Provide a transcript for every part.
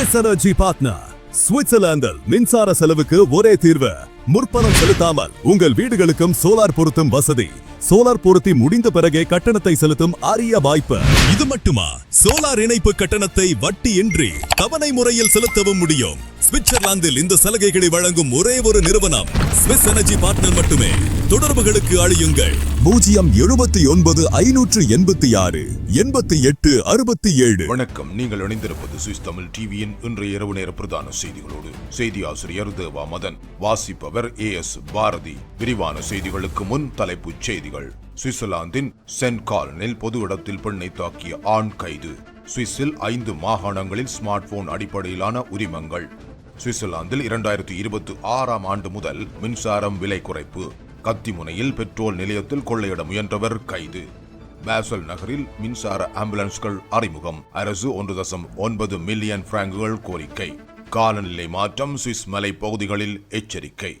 Swiss energy partner சுவிட்சர்லாந்தில் மின்சார செலவுக்கு ஒரே தீர்வு. முற்பணம் செலுத்தாமல் உங்கள் வீடுகளுக்கும் சோலார் பொருத்தும் வசதி. சோலார் பொருத்தி முடிந்த பிறகே கட்டணத்தை செலுத்தும் அரிய வாய்ப்பு. இது மட்டுமா? சோலார் இணைப்பு கட்டணத்தை வட்டியின்றி தவணை முறையில் செலுத்தவும் முடியும். சுவிட்சர்லாந்தில் இந்த சலுகைகளை வழங்கும் ஒரே ஒரு நிறுவனம் ஸ்விஸ் எனர்ஜி பார்ட்னர் மட்டுமே. தொடர்புகளுக்கு அழியுங்கள். பூஜ்ஜியம் எழுபத்தி ஒன்பது ஐநூற்று எண்பத்தி ஆறு எண்பத்தி எட்டு அறுபத்தி ஏழு. வணக்கம். நீங்கள் இணைந்திருப்பது சுவிஸ் தமிழ் டிவியின் இன்றைய இரவு நேர பிரதான செய்திகளோடு. செய்தி ஆசிரியர் தேவா மதன் வாசிப்பவர் ஏ எஸ் பாரதி. விரிவான செய்திகளுக்கு முன் தலைப்புச் செய்திகள். சுவிட்சர்லாந்தின் சென்ட் காலனில் பொது இடத்தில் பெண்ணை தாக்கிய ஆண் கைது. சுவிஸில் ஐந்து மாகாணங்களில் ஸ்மார்ட் போன் அடிப்படையிலான உரிமங்கள். சுவிட்சர்லாந்தில் இரண்டாயிரத்தி இருபத்தி ஆறாம் ஆண்டு முதல் மின்சாரம் விலை குறைப்பு. கத்திமுனையில் பெட்ரோல் நிலையத்தில் கொள்ளையிட முயன்றவர் கைது. பாசல் நகரில் மின்சார ஆம்புலன்ஸ்கள் அறிமுகம். அரசு ஒன்று தசம் ஒன்பது மில்லியன் பிராங்குகள் கோரிக்கை. காலநிலை மாற்றம் சுவிஸ் மலை பகுதிகளில் எச்சரிக்கை.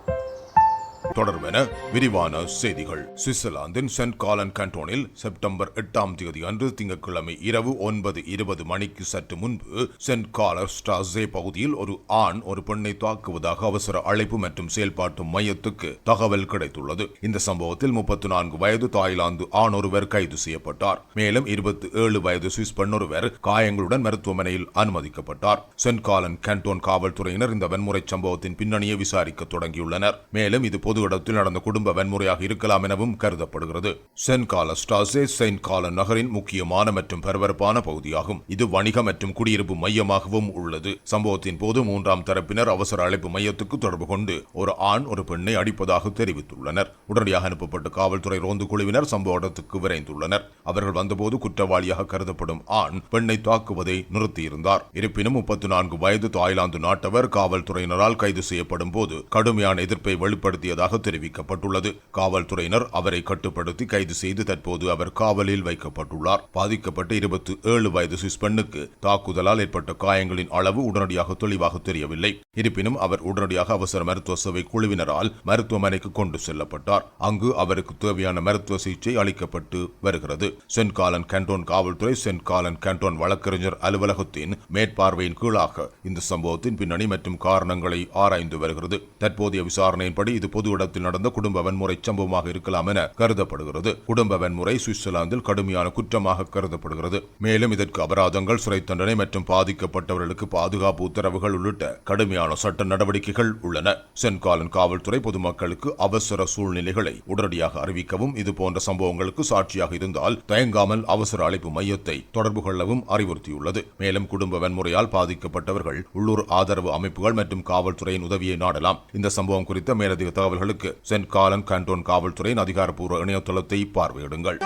தொடர்பென விரிவான செய்திகள். சுவிட்சர்லாந்தின் சென்ட் காலன் கண்டோனில் செப்டம்பர் எட்டாம் தேதி அன்று திங்கட்கிழமை இரவு ஒன்பது இருபது மணிக்கு சற்று முன்பு சென்ட் காலர் ஸ்டாசே பகுதியில் ஒரு ஆண் ஒரு பெண்ணை தாக்குவதாக அவசர அழைப்பு மற்றும் செயல்பாட்டு மையத்துக்கு தகவல் கிடைத்துள்ளது. இந்த சம்பவத்தில் முப்பத்தி நான்கு வயது தாய்லாந்து ஆண் ஒருவர் கைது செய்யப்பட்டார். மேலும் இருபத்தி ஏழு வயது சுவிஸ் பெண்ணொருவர் காயங்களுடன் மருத்துவமனையில் அனுமதிக்கப்பட்டார். சென்ட் காலன் கண்டோன் காவல்துறையினர் இந்த வன்முறை சம்பவத்தின் பின்னணியை விசாரிக்க தொடங்கியுள்ளனர். மேலும் இது பொது இடத்தில் நடந்த குடும்ப வன்முறையாக இருக்கலாம் எனவும் கருதப்படுகிறது. சென்ட் ஸ்டாசே செயின்ட் காலன் நகரின் முக்கியமான மற்றும் பரபரப்பான பகுதியாகும். இது வணிக மற்றும் குடியிருப்பு மையமாகவும் உள்ளது. சம்பவத்தின் போது மூன்றாம் தரப்பினர் அவசர அழைப்பு மையத்துக்கு தொடர்பு கொண்டு ஒரு ஆண் ஒரு பெண்ணை அடிப்பதாக தெரிவித்துள்ளனர். உடனடியாக அனுப்பப்பட்ட காவல்துறை ரோந்து குழுவினர் சம்பவ இடத்துக்கு விரைந்துள்ளனர். அவர்கள் வந்தபோது குற்றவாளியாக கருதப்படும் ஆண் பெண்ணை தாக்குவதை நிறுத்தியிருந்தார். இருப்பினும் முப்பத்தி நான்கு வயது தாய்லாந்து நாட்டவர் காவல்துறையினரால் கைது செய்யப்படும் போது கடுமையான எதிர்ப்பை வெளிப்படுத்தியதாக தெரிவிக்கப்பட்டுள்ளது. காவல்துறையினர் அவரை கட்டுப்படுத்தி கைது செய்து தற்போது அவர் காவலில் வைக்கப்பட்டுள்ளார். பாதிக்கப்பட்ட இருபத்தி ஏழு வயது சுவிஸ் பெண்ணுக்கு தாக்குதலால் ஏற்பட்ட காயங்களின் அளவு உடனடியாக தெளிவாக தெரியவில்லை. இருப்பினும் அவர் உடனடியாக அவசர மருத்துவ சேவை குழுவினரால் மருத்துவமனைக்கு கொண்டு செல்லப்பட்டார். அங்கு அவருக்கு தேவையான மருத்துவ சிகிச்சை அளிக்கப்பட்டு வருகிறது. சென்ட் காலன் கேண்டோன் காவல்துறை சென்ட் காலன் கேண்டோன் வழக்கறிஞர் அலுவலகத்தின் மேற்பார்வையின் கீழாக இந்த சம்பவத்தின் பின்னணி மற்றும் காரணங்களை ஆராய்ந்து வருகிறது. தற்போதைய விசாரணையின்படி இது பொது இடத்தில் நடந்த குடும்ப வன்முறை சம்பவமாக இருக்கலாம் என கருதப்படுகிறது. குடும்ப வன்முறை சுவிட்சர்லாந்தில் கடுமையான குற்றமாக கருதப்படுகிறது. மேலும் இதற்கு அபராதங்கள் சிறை தண்டனை மற்றும் பாதிக்கப்பட்டவர்களுக்கு பாதுகாப்பு உத்தரவுகள் உள்ளிட்ட கடுமையான சட்ட நடவடிக்கைகள் உள்ளன. சென்காலன் காவல்துறை பொதுமக்களுக்கு அவசர சூழ்நிலைகளை உடனடியாக அறிவிக்கவும் இது போன்ற சம்பவங்களுக்கு சாட்சியாக இருந்தால் தயங்காமல் அவசர அழைப்பு மையத்தை தொடர்பு கொள்ளவும் அறிவுறுத்தியுள்ளது. மேலும் குடும்ப வன்முறையால் பாதிக்கப்பட்டவர்கள் உள்ளூர் ஆதரவு அமைப்புகள் மற்றும் காவல்துறையின் உதவியை நாடலாம். இந்த சம்பவம் குறித்த மேலதிக தகவல்கள் தகவல்களுக்கு சென்ட் காலன் கண்டோன் காவல்துறையின் அதிகாரப்பூர்வ இணையதளத்தை பார்வையிடுங்கள்.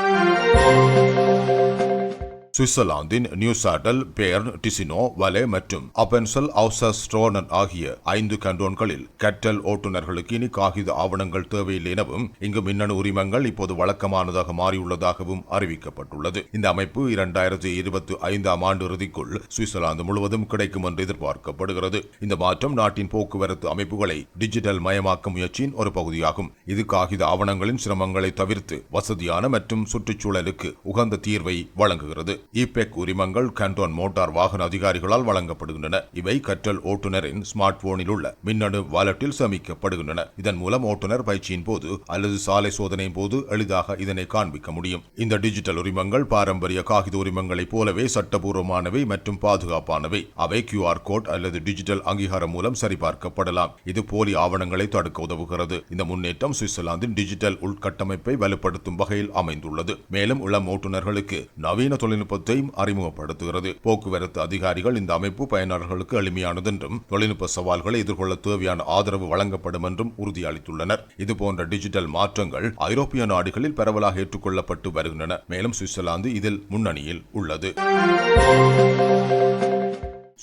சுவிட்சர்லாந்தின் Neuchatel Bern Ticino Valais மற்றும் அப்பென்சல் அவுசஸ் ஆகிய ஐந்து கண்டோன்களில் கட்டல் ஓட்டுநர்களுக்கு இனி காகித ஆவணங்கள் தேவையில்லை எனவும் இங்கு மின்னணு உரிமங்கள் இப்போது வழக்கமானதாக மாறியுள்ளதாகவும் அறிவிக்கப்பட்டுள்ளது. இந்த அமைப்பு இரண்டாயிரத்தி இருபத்தி ஐந்தாம் ஆண்டு இறுதிக்குள் சுவிட்சர்லாந்து முழுவதும் கிடைக்கும் என்று எதிர்பார்க்கப்படுகிறது. இந்த மாற்றம் நாட்டின் போக்குவரத்து அமைப்புகளை டிஜிட்டல் மயமாக்க முயற்சியின் ஒரு பகுதியாகும். இது காகித ஆவணங்களின் சிரமங்களை தவிர்த்து வசதியான மற்றும் சுற்றுச்சூழலுக்கு உகந்த தீர்வை வழங்குகிறது. இபெக் உரிமங்கள் கண்டோன் மோட்டார் வாகன அதிகாரிகளால் வழங்கப்படுகின்றன. இவை கற்றல் ஓட்டுநரின் ஸ்மார்ட் போனில் உள்ள மின்னணு வாலெட்டில் சேமிக்கப்படுகின்றன. இதன் மூலம் ஓட்டுநர் பயிற்சியின் போது அல்லது சாலை சோதனையின் போது எளிதாக இதனை காண்பிக்க முடியும். இந்த டிஜிட்டல் உரிமங்கள் பாரம்பரிய காகித உரிமங்களைப் போலவே சட்டபூர்வமானவை மற்றும் பாதுகாப்பானவை. அவை கியூஆர் கோட் அல்லது டிஜிட்டல் அங்கீகாரம் மூலம் சரிபார்க்கப்படலாம். இது போலி ஆவணங்களை தடுக்க உதவுகிறது. இந்த முன்னேற்றம் சுவிட்சர்லாந்தின் டிஜிட்டல் உள்கட்டமைப்பை வலுப்படுத்தும் வகையில் அமைந்துள்ளது. மேலும் இளம் ஓட்டுநர்களுக்கு நவீன தொழில்நுட்ப தொழில்நுட்பத்தையும் அறிமுகப்படுத்துகிறது. போக்குவரத்து அதிகாரிகள் இந்த அமைப்பு பயனாளர்களுக்கு எளிமையானது என்றும் தொழில்நுட்ப சவால்களை எதிர்கொள்ள தேவையான ஆதரவு வழங்கப்படும் என்றும் உறுதியளித்துள்ளனர். இதுபோன்ற டிஜிட்டல் மாற்றங்கள் ஐரோப்பிய நாடுகளில் பரவலாக ஏற்றுக்கொள்ளப்பட்டு வருகின்றன. மேலும் சுவிட்சர்லாந்து இதில் முன்னணியில் உள்ளது.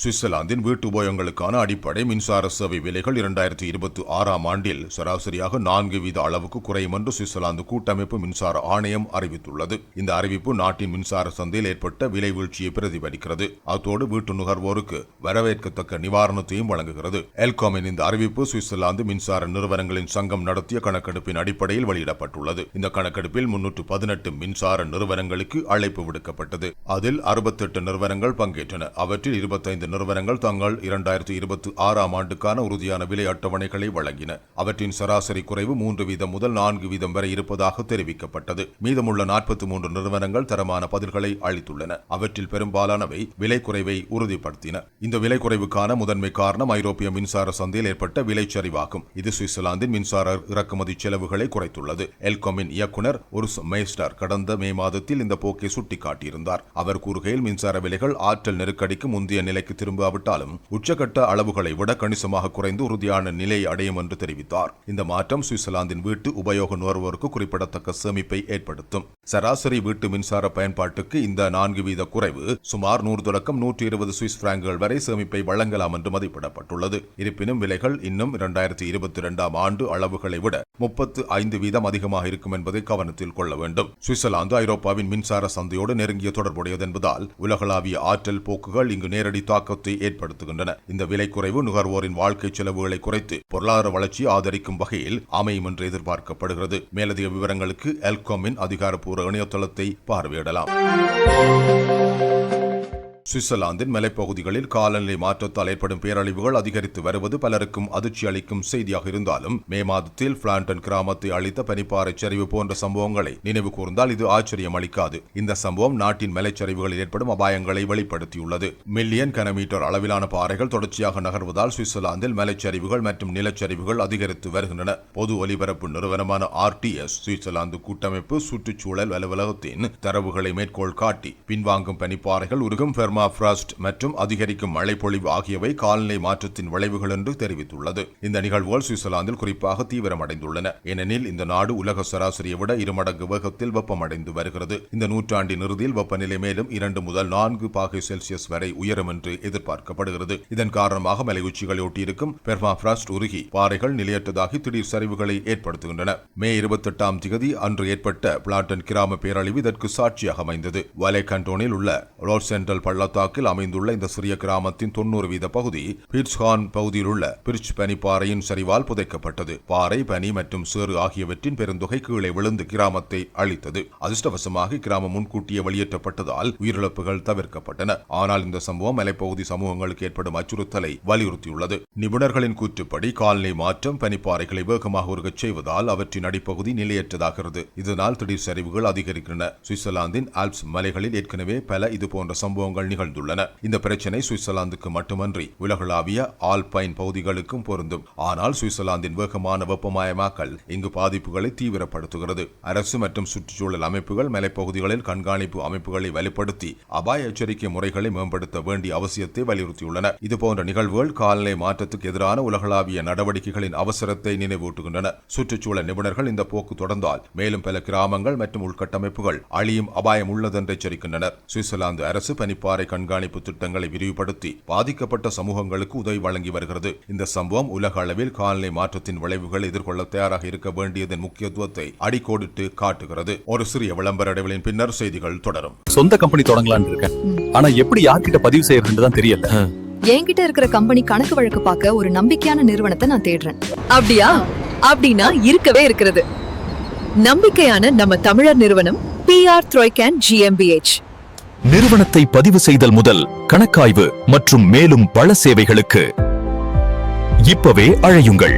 சுவிட்சர்லாந்தின் வீட்டு உபயோகங்களுக்கான அடிப்படை மின்சார சேவை விலைகள் இரண்டாயிரத்தி இருபத்தி ஆறாம் ஆண்டில் சராசரியாக நான்கு வீத அளவுக்கு குறையும் என்று சுவிட்சர்லாந்து கூட்டமைப்பு மின்சார ஆணையம் அறிவித்துள்ளது. இந்த அறிவிப்பு நாட்டின் மின்சார சந்தையில் ஏற்பட்ட விலை வீழ்ச்சியை பிரதிபலிக்கிறது. அத்தோடு வீட்டு நுகர்வோருக்கு வரவேற்கத்தக்க நிவாரணத்தையும் வழங்குகிறது. எல்காமின் இந்த அறிவிப்பு சுவிட்சர்லாந்து மின்சார நிறுவனங்களின் சங்கம் நடத்திய கணக்கெடுப்பின் அடிப்படையில் வெளியிடப்பட்டுள்ளது. இந்த கணக்கெடுப்பில் முன்னூற்று பதினெட்டு மின்சார நிறுவனங்களுக்கு அழைப்பு விடுக்கப்பட்டது. அதில் அறுபத்தெட்டு நிறுவனங்கள் பங்கேற்றன. அவற்றில் இருபத்தைந்து நிறுவனங்கள் தங்கள் இரண்டாயிரத்தி இருபத்தி ஆறாம் ஆண்டுக்கான உறுதியான விலை அட்டவணைகளை வழங்கின. அவற்றின் சராசரி குறைவு மூன்று வீதம் முதல் நான்கு வீதம் வரை இருப்பதாக தெரிவிக்கப்பட்டது. மீதமுள்ள நாற்பத்தி மூன்று நிறுவனங்கள் தரமான பதில்களை அளித்துள்ளன. அவற்றில் பெரும்பாலானவை விலை குறைவை உறுதிப்படுத்தின. இந்த விலை குறைவுக்கான முதன்மை காரணம் ஐரோப்பிய மின்சார சந்தையில் ஏற்பட்ட விலைச்சரிவாகும் இது சுவிட்சர்லாந்தின் மின்சார இறக்குமதி செலவுகளை குறைத்துள்ளது. எல்கோமின் இயக்குனர் உருஸ் மேஸ்டர் கடந்த மே மாதத்தில் இந்த போக்கை சுட்டிக்காட்டியிருந்தார். அவர் கூறுகையில் மின்சார விலைகள் ஆற்றல் நெருக்கடிக்கு முந்தைய நிலைக்கு திரும்பாவிட்டாலும் உச்சகட்ட அளவுகளை விட கணிசமாக குறைந்து உறுதியான நிலை அடையும் என்று தெரிவித்தார். இந்த மாற்றம் சுவிட்சர்லாந்தின் வீட்டு உபயோக நுகர்வோருக்கு குறிப்பிடத்தக்க சேமிப்பை ஏற்படுத்தும். சராசரி வீட்டு மின்சார பயன்பாட்டுக்கு இந்த நான்கு வீத குறைவு சுமார் நூறு தொடக்கம் நூற்றி இருபது சுவிஸ் பிராங்குகள் வரை சேமிப்பை வழங்கலாம் என்று மதிப்பிடப்பட்டுள்ளது. இருப்பினும் விலைகள் இன்னும் இரண்டாயிரத்தி இருபத்தி இரண்டாம் ஆண்டு அளவுகளை விட முப்பத்து ஐந்து வீதம் அதிகமாக இருக்கும் என்பதை கவனத்தில் கொள்ள வேண்டும். சுவிட்சர்லாந்து ஐரோப்பாவின் மின்சார சந்தையோடு நெருங்கிய தொடர்புடையது என்பதால் உலகளாவிய ஆற்றல் போக்குகள் இங்கு நேரடி தாக்கத்தை ஏற்படுத்துகின்றன. இந்த விலை குறைவு நுகர்வோரின் வாழ்க்கை செலவுகளை குறைத்து பொருளாதார வளர்ச்சி ஆதரிக்கும் வகையில் அமையும் என்று எதிர்பார்க்கப்படுகிறது. மேலதிக விவரங்களுக்கு எல்கோமின் அதிகாரப்பூர்வ இணையதளத்தை பார்வையிடலாம். சுவிட்சர்லாந்தின் மலைப்பகுதிகளில் காலநிலை மாற்றத்தால் ஏற்படும் பேரழிவுகள் அதிகரித்து வருவது பலருக்கும் அதிர்ச்சி அளிக்கும் செய்தியாக இருந்தாலும் மே மாதத்தில் பிளான்டன் கிராமத்தை அளித்த பனிப்பாறை சரிவு போன்ற சம்பவங்களை நினைவு கூர்ந்தால் இது ஆச்சரியம் அளிக்காது. இந்த சம்பவம் நாட்டின் மலைச்சரிவுகளில் ஏற்படும் அபாயங்களை வெளிப்படுத்தியுள்ளது. மில்லியன் கனமீட்டர் அளவிலான பாறைகள் தொடர்ச்சியாக நகர்வதால் சுவிட்சர்லாந்தில் மலைச்சரிவுகள் மற்றும் நிலச்சரிவுகள் அதிகரித்து வருகின்றன. பொது ஒலிபரப்பு நிறுவனமான ஆர்டிஎஸ் சுவிட்சர்லாந்து கூட்டமைப்பு சுற்றுச்சூழல் அலுவலகத்தின் தரவுகளை மேற்கோள் காட்டி பின்வாங்கும் பனிப்பாறைகள் உருகும் பெர்மா ஃப்ராஸ்ட் மற்றும் அதிகரிக்கும் மழைப்பொழிவு ஆகியவை காலநிலை மாற்றத்தின் விளைவுகள் என்று தெரிவித்துள்ளது. இந்த நிகழ்வுகள் சுவிட்சர்லாந்தில் குறிப்பாக தீவிரமடைந்துள்ளன. ஏனெனில் இந்த நாடு உலக சராசரியை விட இருமடங்கு வேகத்தில் வெப்பமடைந்து வருகிறது. இந்த நூற்றாண்டின் இறுதியில் வெப்பநிலை மேலும் இரண்டு முதல் நான்கு பாகை செல்சியஸ் வரை உயரும் என்று எதிர்பார்க்கப்படுகிறது. இதன் காரணமாக மலை உச்சிகளை ஒட்டியிருக்கும் பெர்மா ஃப்ராஸ்ட் உருகி பாறைகள் நிலையற்றதாகி திடீர் சரிவுகளை ஏற்படுத்துகின்றன. மே இருபத்தெட்டாம் திகதி அன்று ஏற்பட்ட பிளாட்டன் கிராம பேரழிவு இதற்கு சாட்சியாக அமைந்தது. வலை கண்டோனில் உள்ள ரோட் சென்ட்ரல் பள்ளத்தாக்கில் அமைந்துள்ள இந்த சிறிய கிராமத்தின் தொன்னூறு வீத பகுதி பீட்ஸ்ஹார்ன் பகுதியில் உள்ள பிரிட்ஜ் பனிப்பாறையின் சரிவால் புதைக்கப்பட்டது. பாறை பனி மற்றும் சேறு ஆகியவற்றின் பெருந்தொகை கீழே விழுந்து கிராமத்தை அழித்தது. அதிர்ஷ்டவசமாக கிராமம் முன்கூட்டியே வெளியேற்றப்பட்டதால் உயிரிழப்புகள் தவிர்க்கப்பட்டன. ஆனால் இந்த சம்பவம் மலைப்பகுதி சமூகங்களுக்கு ஏற்படும் அச்சுறுத்தலை வலியுறுத்தியுள்ளது. நிபுணர்களின் கூற்றுப்படி காலநிலை மாற்றம் பனிப்பாறைகளை வேகமாக உருகச் செய்வதால் அவற்றின் அடிப்பகுதி நிலையற்றதாகிறது. இதனால் திடீர் சரிவுகள் அதிகரிக்கின்றன. சுவிட்சர்லாந்தின் ஆல்ப்ஸ் மலைகளில் ஏற்கனவே பல இதுபோன்ற சம்பவங்கள் நிகழ்ந்துள்ளன. இந்த பிரச்சனை சுவிட்சர்லாந்துக்கு மட்டுமன்றி உலகளாவிய ஆல்பைன் பகுதிகளுக்கும் பொருந்தும். ஆனால் சுவிட்சர்லாந்தின் வேகமான வெப்பமயமாக்கல் இங்கு பாதிப்புகளை தீவிரப்படுத்துகிறது. அரசு மற்றும் சுற்றுச்சூழல் அமைப்புகள் மலைப்பகுதிகளில் கண்காணிப்பு அமைப்புகளை வலுப்படுத்தி அபாய எச்சரிக்கை முறைகளை மேம்படுத்த வேண்டிய அவசியத்தை வலியுறுத்தியுள்ளன. இதுபோன்ற நிகழ்வுகள் காலநிலை மாற்றத்துக்கு எதிரான உலகளாவிய நடவடிக்கைகளின் அவசரத்தை நினைவூட்டுகின்றன. சுற்றுச்சூழல் நிபுணர்கள் இந்த போக்கு தொடர்ந்தால் மேலும் பல கிராமங்கள் மற்றும் உள்கட்டமைப்புகள் அழியும் அபாயம் உள்ளதென்று எச்சரிக்கின்றனர். சுவிட்சர்லாந்து அரசு பனிப்பாறை கண்காணிப்பு திட்டங்களை விரிவுபடுத்தி பாதிக்கப்பட்ட சமூகங்களுக்கு உதவி வழங்கி வருகிறது. இந்த சம்பவம் உலக அளவில் காலநிலை மாற்றத்தின் விளைவுகள் எதிர்கொள்ள தயாராக இருக்க வேண்டியதன் முக்கியத்துவத்தை அடிக்கோடிட்டு காட்டுகிறது. ஒரு சிறிய விளம்பர இடைவெளியின் பின்னர் செய்திகள் தொடரும். சொந்த கம்பெனி தொடங்கலாம்னு இருக்கேன். ஆனா எப்படி யார்கிட்ட பதிவு செய்யறதுன்னு தான் தெரியல. என்கிட்ட இருக்கிற கம்பெனி கணக்கு வழக்கு பார்க்க ஒரு நம்பிக்கையான நிறுவனத்தை நான் தேடுறேன். அப்படியா? அப்படின்னா இருக்கவே இருக்கிறது. நம்பிக்கையான நம்ம தமிழர் நிறுவனம் பிஆர் த்ரோய்கேன் ஜிஎம்பிஎச் நிறுவனத்தை பதிவு செய்தல் முதல் கணக்காய்வு மற்றும் மேலும் பல சேவைகளுக்கு. இப்பவே அழையுங்கள்.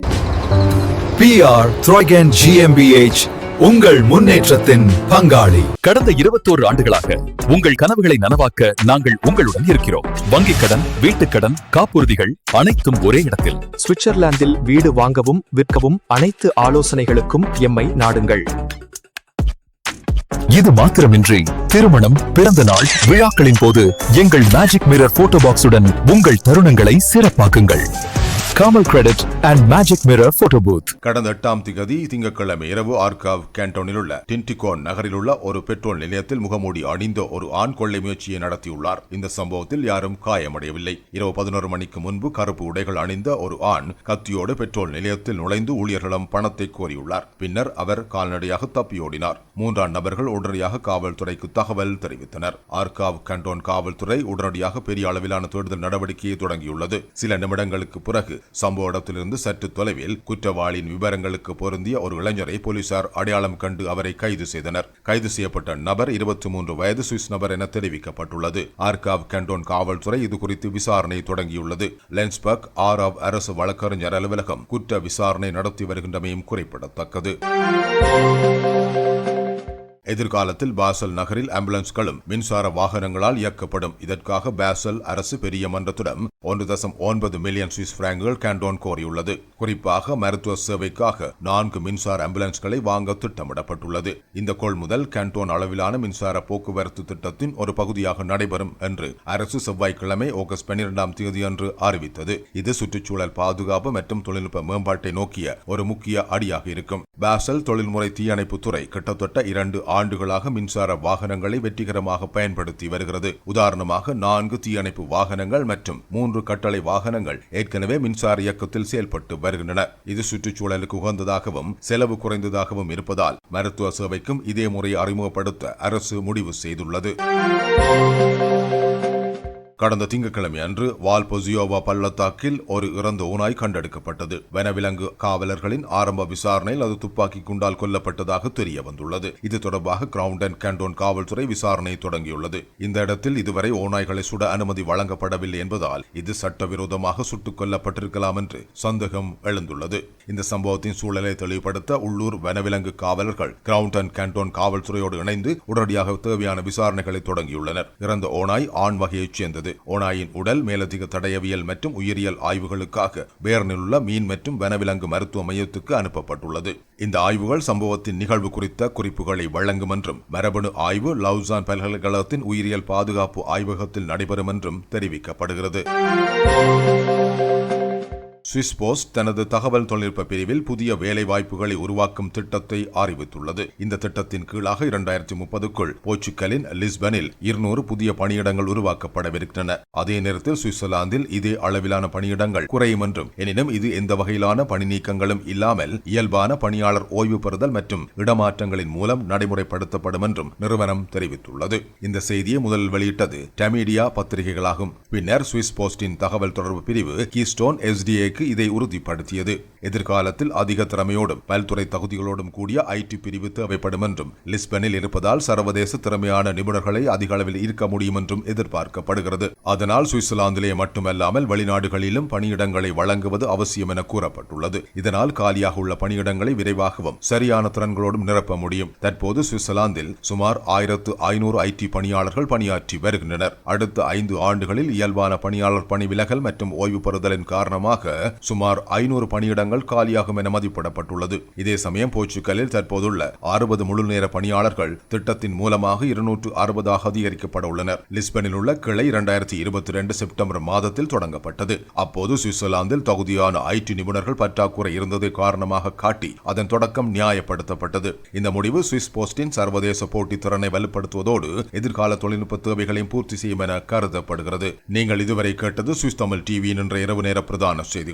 பிஆர் த்ராய்கன் ஜிஎம்பிஎச் உங்கள் முன்னேற்றத்தின் பங்காளி. கடந்த இருபத்தோரு ஆண்டுகளாக உங்கள் கனவுகளை நனவாக்க நாங்கள் உங்களுடன் இருக்கிறோம். வங்கிக் கடன் வீட்டுக் கடன் காப்புறுதிகள் அனைத்தும் ஒரே இடத்தில். சுவிட்சர்லாந்தில் வீடு வாங்கவும் விற்கவும் அனைத்து ஆலோசனைகளுக்கும் எம்மை நாடுங்கள். இது மாத்திரமின்றி திருமணம் பிறந்த நாள் விழாக்களின் போது எங்கள் மேஜிக் மிரர் போட்டோ பாக்ஸுடன் உங்கள் தருணங்களை சிறப்பாக்குங்கள். காமல் credit and magic mirror photo booth கடந்த எட்டாம் திகதி திங்கட்கிழமை இரவு ஆர்காவ் கேண்டோனில் உள்ள டின்டிகோன் நகரில் உள்ள ஒரு பெட்ரோல் நிலையத்தில் முகமூடி அணிந்த ஒரு ஆண் கொள்ளை முயற்சியை நடத்தியுள்ளார். இந்த சம்பவத்தில் யாரும் காயமடையவில்லை. இரவு பதினோரு மணிக்கு முன்பு கருப்பு உடைகள் அணிந்த ஒரு ஆண் கத்தியோடு பெட்ரோல் நிலையத்தில் நுழைந்து ஊழியர்களிடம் பணத்தை கோரியுள்ளார். பின்னர் அவர் கால்நடையாக தப்பியோடினார் மூன்றாம் நபர்கள் உடனடியாக காவல்துறைக்கு தகவல் தெரிவித்தனர். ஆர்காவ் கண்டோன் காவல்துறை உடனடியாக பெரிய அளவிலான தேடுதல் நடவடிக்கையை தொடங்கியுள்ளது. சில நிமிடங்களுக்கு பிறகு சம்பவ இடத்திலிருந்து சற்று தொலைவில் குற்றவாளியின் விவரங்களுக்கு பொருந்திய ஒரு இளைஞரை போலீசார் அடையாளம் கண்டு அவரை கைது செய்தனர். கைது செய்யப்பட்ட நபர் இருபத்தி மூன்று வயது சுவிஸ் நபர் என தெரிவிக்கப்பட்டுள்ளது. ஆர்காவ் கண்டோன் காவல்துறை இது குறித்து விசாரணை தொடங்கியுள்ளது. லென்ஸ்பர்க் ஆராவ் அரசு வழக்கறிஞர் அலுவலகம் குற்ற விசாரணை நடத்தி வருகின்றமையும் குறிப்பிடத்தக்கது. எதிர்காலத்தில் பாசல் நகரில் ஆம்புலன்ஸ்களும் மின்சார வாகனங்களால் இயக்கப்படும். இதற்காக பாசல் அரசு பெரிய மன்றத்துடன் ஒன்று தசம் ஒன்பது மில்லியன் சுவிஸ் பிராங்குகள் கேண்டோன் கோரியுள்ளது. குறிப்பாக மருத்துவ சேவைக்காக நான்கு மின்சார ஆம்புலன்ஸ்களை வாங்க திட்டமிடப்பட்டுள்ளது. இந்த கொள்முதல் கேண்டோன் அளவிலான மின்சார போக்குவரத்து திட்டத்தின் ஒரு பகுதியாக நடைபெறும் என்று அரசு செவ்வாய்க்கிழமை ஆகஸ்ட் பனிரெண்டாம் தேதியன்று அறிவித்தது. இது சுற்றுச்சூழல் பாதுகாப்பு மற்றும் தொழில்நுட்ப மேம்பாட்டை நோக்கிய ஒரு முக்கிய அடியாக இருக்கும். பாசல் தொழில்முறை தீயணைப்பு துறை கிட்டத்தட்ட இரண்டு ஆண்டுகளாக மின்சார வாகனங்களை வெற்றிகரமாக பயன்படுத்தி வருகிறது. உதாரணமாக நான்கு தீயணைப்பு வாகனங்கள் மற்றும் மூன்று கட்டளை வாகனங்கள் ஏற்கனவே மின்சார இயக்கத்தில் செயல்பட்டு வருகின்றன இது சுற்றுச்சூழலுக்கு உகந்ததாகவும் செலவு குறைந்ததாகவும் இருப்பதால் மருத்துவ சேவைக்கும் இதே முறை அறிமுகப்படுத்த அரசு முடிவு செய்துள்ளது. கடந்த திங்கட்கிழமை அன்று வால்பொசியோவா பள்ளத்தாக்கில் ஒரு இறந்த ஓநாய் கண்டெடுக்கப்பட்டது. வனவிலங்கு காவலர்களின் ஆரம்ப விசாரணையில் அது துப்பாக்கி குண்டால் கொல்லப்பட்டதாக தெரிய வந்துள்ளது. இது தொடர்பாக கிரவுண்ட் அண்ட் கேண்டோன் காவல்துறை விசாரணை தொடங்கியுள்ளது. இந்த இடத்தில் இதுவரை ஓநாய்களை சுட அனுமதி வழங்கப்படவில்லை என்பதால் இது சட்டவிரோதமாக சுட்டுக் கொல்லப்பட்டிருக்கலாம் என்று சந்தேகம் எழுந்துள்ளது. இந்த சம்பவத்தின் சூழலை தெளிவுபடுத்த உள்ளூர் வனவிலங்கு காவலர்கள் கிரவுண்ட் அண்ட் கேண்டோன் காவல்துறையோடு இணைந்து உடனடியாக தேவையான விசாரணைகளை தொடங்கியுள்ளனர். இறந்த ஓநாய் ஆண் வகையைச் சேர்ந்தது. ஓநாயின் உடல் மேலதிக தடயவியல் மற்றும் உயிரியல் ஆய்வுகளுக்காக பேர்னில் உள்ள மீன் மற்றும் வனவிலங்கு மருத்துவ மையத்துக்கு அனுப்பப்பட்டுள்ளது. இந்த ஆய்வுகள் சம்பவத்தின் நிகழ்வு குறித்த குறிப்புகளை வழங்கும் என்றும் மரபணு ஆய்வு லவுசான் பல்கலைக்கழகத்தின் உயிரியல் பாதுகாப்பு ஆய்வகத்தில் நடைபெறும் என்றும் தெரிவிக்கப்படுகிறது. சுவிஸ் போஸ்ட் தனது தகவல் தொழில்நுட்ப பிரிவில் புதிய வேலை வாய்ப்புகளை உருவாக்கும் திட்டத்தை அறிவித்துள்ளது. இந்த திட்டத்தின் கீழாக இரண்டாயிரத்தி முப்பதுக்குள் போர்ச்சுகலின் லிஸ்பனில் இருநூறு புதிய பணியிடங்கள் உருவாக்கப்படவிருக்கின்றன. அதே நேரத்தில் சுவிட்சர்லாந்தில் இதே அளவிலான பணியிடங்கள் குறையும் என்றும் எனினும் இது எந்த வகையிலான பணி நீக்கங்களும் இல்லாமல் இயல்பான பணியாளர் ஓய்வு பெறுதல் மற்றும் இடமாற்றங்களின் மூலம் நடைமுறைப்படுத்தப்படும் என்றும் நிறுவனம் தெரிவித்துள்ளது. இந்த செய்தியை முதலில் வெளியிட்டது டமீடியா பத்திரிகைகளாகும். பின்னர் சுவிஸ் போஸ்டின் தகவல் தொடர்பு பிரிவு கீஸ்டோன் எஸ்டிஏக்கு இதை உறுதிப்படுத்தியது. எதிர்காலத்தில் அதிக திறமையோடும் பல்துறை தகுதிகளோடும் கூடிய ஐடி பிரிவு தேவைப்படும் என்றும் லிஸ்பனில் இருப்பதால் சர்வதேச திறமையான நிபுணர்களை அதிக அளவில் ஈர்க்க முடியும் என்றும் எதிர்பார்க்கப்படுகிறது. அதனால் சுவிட்சர்லாந்திலே மட்டுமல்லாமல் வெளிநாடுகளிலும் பணியிடங்களை வழங்குவது அவசியம் என கூறப்பட்டுள்ளது. இதனால் காலியாக உள்ள பணியிடங்களை விரைவாகவும் சரியான திறன்களோடும் நிரப்ப முடியும். தற்போது சுவிட்சர்லாந்தில் சுமார் ஆயிரத்து ஐநூறு ஐடி பணியாளர்கள் பணியாற்றி வருகின்றனர். அடுத்த ஐந்து ஆண்டுகளில் இயல்பான பணியாளர் பணி விலகல் மற்றும் ஓய்வு பெறுதலின் காரணமாக சுமார் ஐநூறு பணியிடங்கள் காலியாகும் என மதிப்பிடப்பட்டுள்ளது. இதே சமயம் போர்ச்சுகலில் தற்போதுள்ள அறுபது முழு நேர பணியாளர்கள் திட்டத்தின் மூலமாக இருநூற்று அறுபதாக அதிகரிக்கப்பட உள்ளனர் லிஸ்பனில் உள்ள கிளை இரண்டாயிரத்தி இருபத்தி ரெண்டு செப்டம்பர் மாதத்தில் தொடங்கப்பட்டது. அப்போது சுவிட்சர்லாந்தில் தகுதியான ஐடி நிபுணர்கள் பற்றாக்குறை இருந்ததை காரணமாக காட்டி அதன் தொடக்கம் நியாயப்படுத்தப்பட்டது. இந்த முடிவு சுவிஸ் போஸ்டின் சர்வதேச போட்டி திறனை வலுப்படுத்துவதோடு எதிர்கால தொழில்நுட்ப தேவைகளையும் பூர்த்தி செய்யும் என கருதப்படுகிறது. நீங்கள் இதுவரை கேட்டது சுவிஸ் தமிழ் டிவியின் இன்ற இரவு நேர பிரதான செய்திகளை.